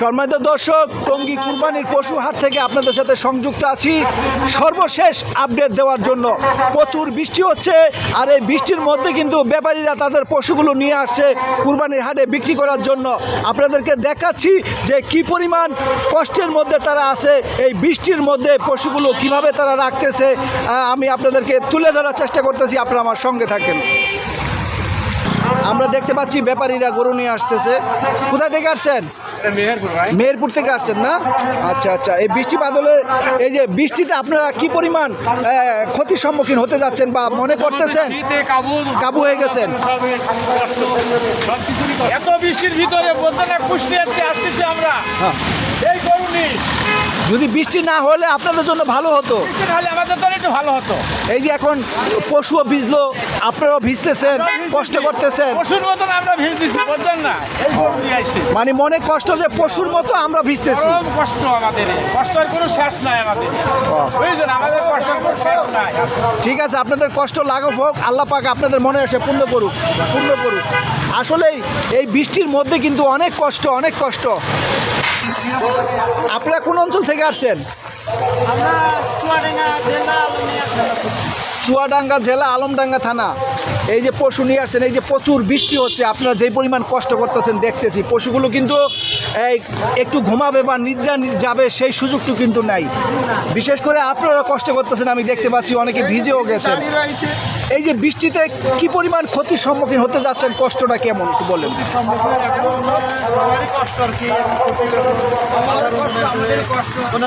সম্মানিত দর্শক, টঙ্গী কুরবানির পশু হাট থেকে আপনাদের সাথে সংযুক্ত আছি। সর্বশেষ আপডেট দেওয়ার জন্য প্রচুর বৃষ্টি হচ্ছে, আর এই বৃষ্টির মধ্যে কিন্তু ব্যাপারীরা তাদের পশুগুলো নিয়ে আসছে কুরবানির হাটে বিক্রি করার জন্য। আপনাদেরকে দেখাচ্ছি যে কি পরিমাণ কষ্টের মধ্যে তারা আছে, এই বৃষ্টির মধ্যে পশুগুলো কীভাবে তারা রাখতেছে। আমি আপনাদেরকে তুলে ধরার চেষ্টা করতেছি, আপনারা আমার সঙ্গে থাকেন। আমরা দেখতে পাচ্ছি ব্যাপারীরা গরু নিয়ে আসতেছে। কোথায় থেকে আসছেন? মেহেরপুর থেকে আসছেন না? আচ্ছা আচ্ছা। এই বৃষ্টি বাদলের এই যে বৃষ্টিতে আপনারা কি পরিমাণ ক্ষতির সম্মুখীন হতে যাচ্ছেন বা মনে করতেছেন? কাবু হয়ে গেছেন। এত বৃষ্টির ভিতরে বলতে না কুষ্টিয়াতে আসতেছি আমরা। হ্যাঁ। এই করুনি যদি বৃষ্টি না হলে আপনাদের জন্য ভালো হতো। বৃষ্টি আমাদের জন্য একটু ভালো হতো। এই যে এখন পশুও ভিজলো আপনারাও ভিজতেছেন কষ্ট করতেছেন। পশুর মতন আমরা ভিড় দিছি বুঝলেন না? এই আসছি। মানে মনে কষ্ট যে পশুর মতো আমরা ভিজতেছি। কষ্ট আমাদের। কষ্টের কোনো শেষ নাই আমাদের। বুঝলেন আমাদের কষ্টের কোনো শেষ নাই। ঠিক আছে আপনাদের কষ্ট লাঘব হোক আল্লাহ পাক আপনাদের মনে আসে পূর্ণ করুক পূর্ণ করুক। আসলেই এই বৃষ্টির মধ্যে কিন্তু অনেক কষ্ট অনেক কষ্ট। আপনারা কোন অঞ্চল থেকে আসছেন। চুয়াডাঙ্গা জেলা আলমডাঙ্গা থানা এই যে পশু নিয়ে আসছেন, এই যে প্রচুর বৃষ্টি হচ্ছে, আপনারা যেই পরিমাণ কষ্ট করতেছেন দেখতেছি। পশুগুলো কিন্তু এই একটু ঘুমাবে বা নিদ্রা যাবে সেই সুযোগটু কিন্তু নাই। বিশেষ করে আপনারা কষ্ট করতেছেন, আমি দেখতে পাচ্ছি অনেকে ভিজেও গেছেন। এই যে বৃষ্টিতে কি পরিমাণ ক্ষতির সম্মুখীন হতে যাচ্ছেন, কষ্টটা কেমন বলেন।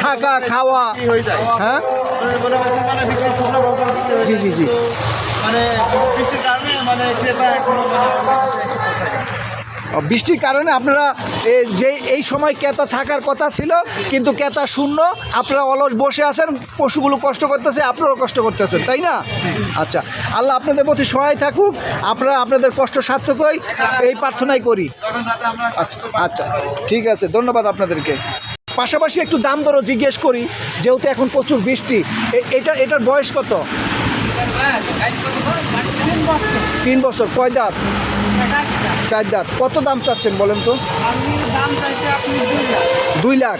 থাকা, খাওয়া, হয়ে? জি জি জি। মানে বৃষ্টির কারণে মানে ক্রেতা এখনও মানে। বৃষ্টির কারণে আপনারা যে এই সময় ক্রেতা থাকার কথা ছিল কিন্তু ক্রেতা শূন্য আপনারা অলস বসে আছেন পশুগুলো কষ্ট করতেছে আপনারাও কষ্ট করতেছেন তাই না? আচ্ছা আল্লাহ আপনাদের প্রতি সহায় থাকুক আপনারা আপনাদের কষ্ট সার্থক এই প্রার্থনাই করি। আচ্ছা আচ্ছা ঠিক আছে ধন্যবাদ আপনাদেরকে। পাশাপাশি একটু দাম দরও জিজ্ঞেস করি যেহেতু এখন প্রচুর বৃষ্টি এটা এটার বয়স কত? তিন বছর। কয় দাঁত? চার দাঁত। কত দাম চাচ্ছেন বলেন তো? দুই লাখ।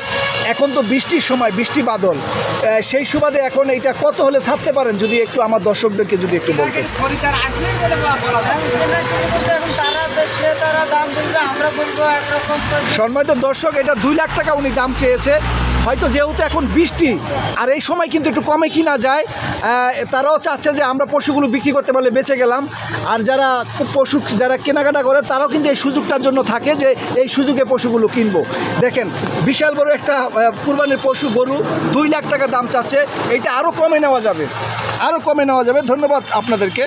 এখন তো বৃষ্টির সময় বৃষ্টি বাদল। সেই সুবাদে এখন এইটা কত হলে ছাড়তে পারেন যদি একটু আমার দর্শকদেরকে যদি একটু বলতেন সম্মানিত দর্শক এটা দুই লাখ টাকা উনি দাম চেয়েছে। হয়তো যেহেতু এখন বৃষ্টি, আর এই সময় কিন্তু একটু কমে কিনা যায় তারাও চাচ্ছে যে আমরা পশুগুলো বিক্রি করতে পারলে বেঁচে গেলাম। আর যারা পশু, যারা কেনাকাটা করে, তারাও কিন্তু এই সুযোগটার জন্য থাকে যে এই সুযোগে পশুগুলো কিনবো। দেখেন, বিশাল বড় একটা কুরবানির পশু গরু দুই লাখ টাকা দাম চাচ্ছে, এইটা আরও কমে নেওয়া যাবে। আরও কমে নেওয়া যাবে। ধন্যবাদ আপনাদেরকে।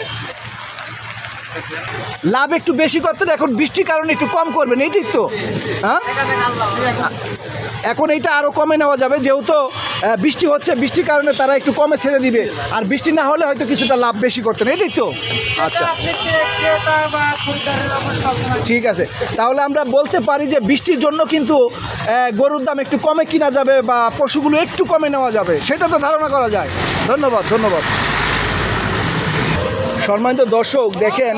লাভ একটু বেশি করতে হলে এখন বৃষ্টির কারণে একটু কম করবেন, এইটাই তো। হ্যাঁ? এখন এইটা আরও কমে নেওয়া যাবে, যেহেতু বৃষ্টি হচ্ছে, বৃষ্টির কারণে তারা একটু কমে ছেড়ে দিবে। আর বৃষ্টি না হলে হয়তো কিছুটা লাভ বেশি করতেন এটাই তো? আচ্ছা। ঠিক আছে। তাহলে আমরা বলতে পারি যে বৃষ্টির জন্য কিন্তু গরুর দাম একটু কমে কিনা যাবে বা পশুগুলো একটু কমে নেওয়া যাবে, সেটা তো ধারণা করা যায়। ধন্যবাদ ধন্যবাদ। সম্মানিত দর্শক, দেখেন,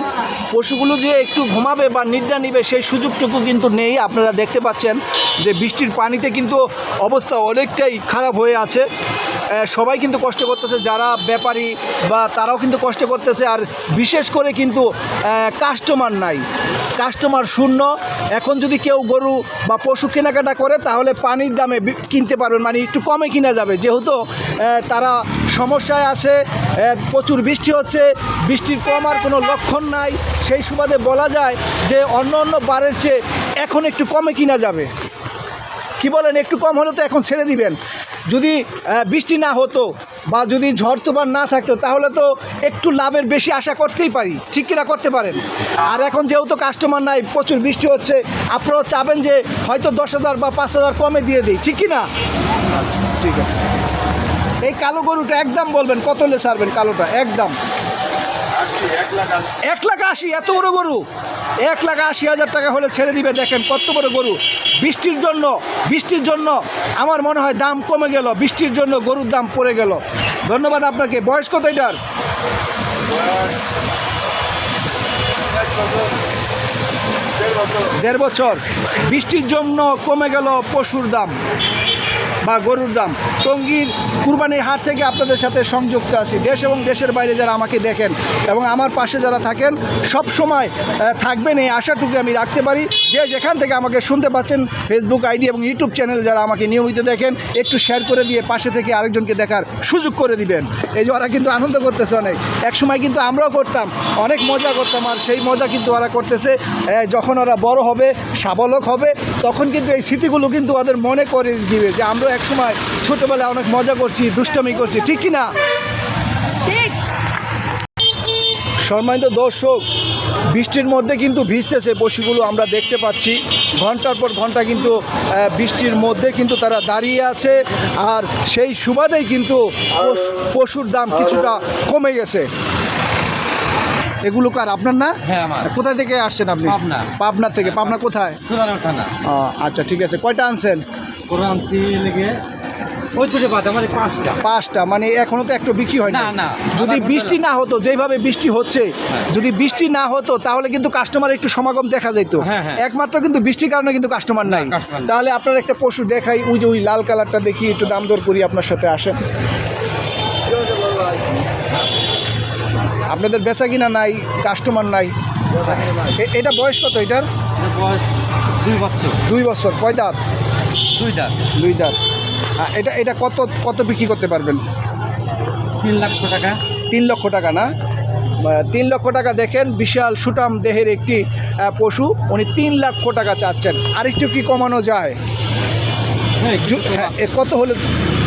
পশুগুলো যে একটু ঘুমাবে বা নিদ্রা নিবে, সেই সুযোগটুকু কিন্তু নেই। আপনারা দেখতে পাচ্ছেন যে বৃষ্টির পানিতে কিন্তু অবস্থা অনেকটাই খারাপ হয়ে আছে। সবাই কিন্তু কষ্ট করতেছে, যারা ব্যাপারী বা তারাও কিন্তু কষ্ট করতেছে। আর বিশেষ করে কিন্তু কাস্টমার নাই। কাস্টমার শূন্য। এখন যদি কেউ গরু বা পশু কেনাকাটা করে, তাহলে পানির দামে কিনতে পারবেন মানে একটু কমে কিনা যাবে। যেহেতু তারা সমস্যায় আছে প্রচুর বৃষ্টি হচ্ছে বৃষ্টির কমার কোনো লক্ষণ নাই। সেই সুবাদে বলা যায় যে অন্য অন্য বারের চেয়ে এখন একটু কমে কিনা যাবে। কি বলেন একটু কম হলে তো এখন ছেড়ে দিবেন। যদি বৃষ্টি না হতো বা যদি ঝড় তোবার না থাকতো তাহলে তো একটু লাভের বেশি আশা করতেই পারি। ঠিক কিনা করতে পারেন? আর এখন যেহেতু কাস্টমার নাই প্রচুর বৃষ্টি হচ্ছে আপনারাও চাবেন যে হয়তো দশ হাজার বা পাঁচ হাজার কমে দিয়ে দিই। ঠিক কি না আচ্ছা, ঠিক আছে। এই কালো গরুটা একদম বলবেন, কত হলে ছাড়বেন কালোটা? একদম। এক লাখ আশি, এত বড় গরু। এক লাখ আশি হাজার টাকা হলে ছেড়ে দিবে, দেখেন কত বড় গরু। বৃষ্টির জন্য বৃষ্টির জন্য আমার মনে হয় দাম কমে গেল, বৃষ্টির জন্য গরুর দাম পড়ে গেল। ধন্যবাদ আপনাকে। বয়স কত এটার? দেড় দেড় বছর। বৃষ্টির জন্য কমে গেল পশুর দাম। বা গরুর দাম। টঙ্গীর কুরবানির হাট থেকে আপনাদের সাথে সংযুক্ত আছি। দেশ এবং দেশের বাইরে যারা আমাকে দেখেন এবং আমার পাশে যারা থাকেন, সব সময় থাকবেন এই আশাটুকু আমি রাখতে পারি। যে যেখান থেকে আমাকে শুনতে পাচ্ছেন ফেসবুক আইডি এবং ইউটিউব চ্যানেল যারা আমাকে নিয়মিত দেখেন, একটু শেয়ার করে দিয়ে পাশে থেকে আরেকজনকে দেখার সুযোগ করে দিবেন। এই যে ওরা কিন্তু আনন্দ করতেছে অনেক। এক সময় কিন্তু আমরাও করতাম, অনেক মজা করতাম আর সেই মজা কিন্তু ওরা করতেছে। যখন ওরা বড় হবে, সাবলক হবে, তখন কিন্তু এই স্মৃতিগুলো কিন্তু ওদের মনে করে দিবে যে আমরা এক সময় ছোটোবেলায় অনেক মজা করছি দুষ্টামি করছি ঠিক কি না ঠিক। সম্মানিত দর্শক বৃষ্টির মধ্যে কিন্তু ভিজতেছে পশুগুলো আমরা দেখতে পাচ্ছি। ঘণ্টার পর ঘণ্টা কিন্তু বৃষ্টির মধ্যে কিন্তু তারা দাঁড়িয়ে আছে আর সেই সুবাদেই কিন্তু পশ- পশুর দাম কিছুটা কমে গেছে। এগুলো কার আপনার না? হ্যাঁ আমার। কোথায় থেকে আসছেন আপনি? পাবনা। পাবনা থেকে পাবনা কোথায়? আচ্ছা ঠিক আছে। কয়টা আনছেন? কোরআন লেগে ওই দুটো বাদ আমার পাঁচটা। পাঁচটা মানে এখনও তো একটু বিক্রি হয় না, না। যদি বৃষ্টি না হতো যেভাবে বৃষ্টি হচ্ছে হ্যাঁ। যদি বৃষ্টি না হতো তাহলে কিন্তু কাস্টমার একটু সমাগম দেখা যেত। হ্যাঁ, হ্যাঁ। একমাত্র কিন্তু বৃষ্টির কারণে কিন্তু কাস্টমার নাই। তাহলে আপনার একটা পশু দেখাই ওই যে ওই লাল কালারটা দেখি একটু দাম দর করি আপনার সাথে আসেন আপনাদের বেচা কিনা নাই কাস্টমার নাই। এটা বয়স কত এটার? বয়স দুই বছর। দুই বছর কয় দাঁত? দুই দাঁত দুই দাঁত এটা এটা কত কত বিক্রি করতে পারবেন? তিন লাখ টাকা। তিন লক্ষ টাকা না? তিন লক্ষ টাকা দেখেন বিশাল সুটাম দেহের একটি পশু। উনি তিন লক্ষ টাকা চাচ্ছেন। আরেকটু কি কমানো যায়? কত হলে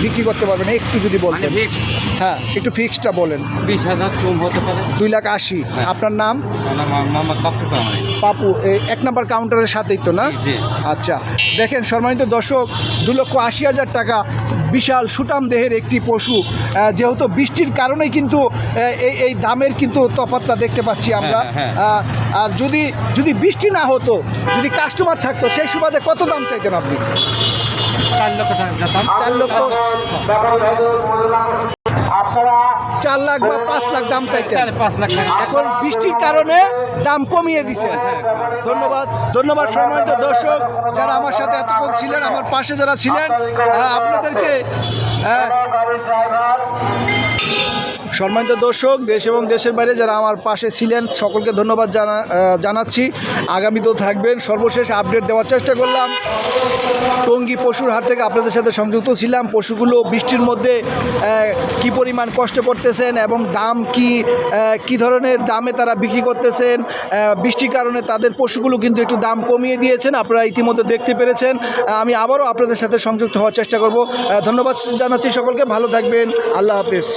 বিক্রি করতে পারবেন? একটু যদি বলেন বলতেন হ্যাঁ একটু ফিক্সডটা বলেন। বিশ হাজার হতে পারে। দুই লাখ আশি। আপনার নাম? পাপু এক নাম্বার কাউন্টারের সাথেই তো না? আচ্ছা দেখেন সম্মানিত দর্শক দু লক্ষ আশি হাজার টাকা বিশাল সুটাম দেহের একটি পশু। যেহেতু বৃষ্টির কারণে কিন্তু এই এই দামের কিন্তু তফাতটা দেখতে পাচ্ছি আমরা। হ্যাঁ, আর যদি যদি বৃষ্টি না হতো যদি কাস্টমার থাকতো সেই সুবাদে কত দাম চাইতেন আপনি? চার লক্ষ টাকা চার লক্ষ। চার লাখ বা পাঁচ লাখ দাম চাইতেন। এখন বৃষ্টির কারণে দাম কমিয়ে দিছেন ধন্যবাদ ধন্যবাদ সম্মানিত দর্শক যারা আমার সাথে এতক্ষণ ছিলেন, আমার পাশে যারা ছিলেন আপনাদেরকে সম্মানিত দর্শক, দেশ এবং দেশের বাইরে যারা আমার পাশে ছিলেন, সকলকে ধন্যবাদ জানা জানাচ্ছি। আগামীতেও থাকবেন। সর্বশেষ আপডেট দেওয়ার চেষ্টা করলাম। টঙ্গী পশুর হাট থেকে আপনাদের সাথে সংযুক্ত ছিলাম। পশুগুলো বৃষ্টির মধ্যে কি পরিমাণ কষ্ট করতেছেন এবং দাম কি কি ধরনের দামে তারা বিক্রি করতেছেন? বৃষ্টির কারণে তাদের পশুগুলো কিন্তু একটু দাম কমিয়ে দিয়েছেন। আপনারা ইতিমধ্যে দেখতে পেরেছেন। আমি আবারও আপনাদের সাথে সংযুক্ত হওয়ার চেষ্টা করব। ধন্যবাদ জানাচ্ছি সকলকে। ভালো থাকবেন। আল্লাহ হাফিজ।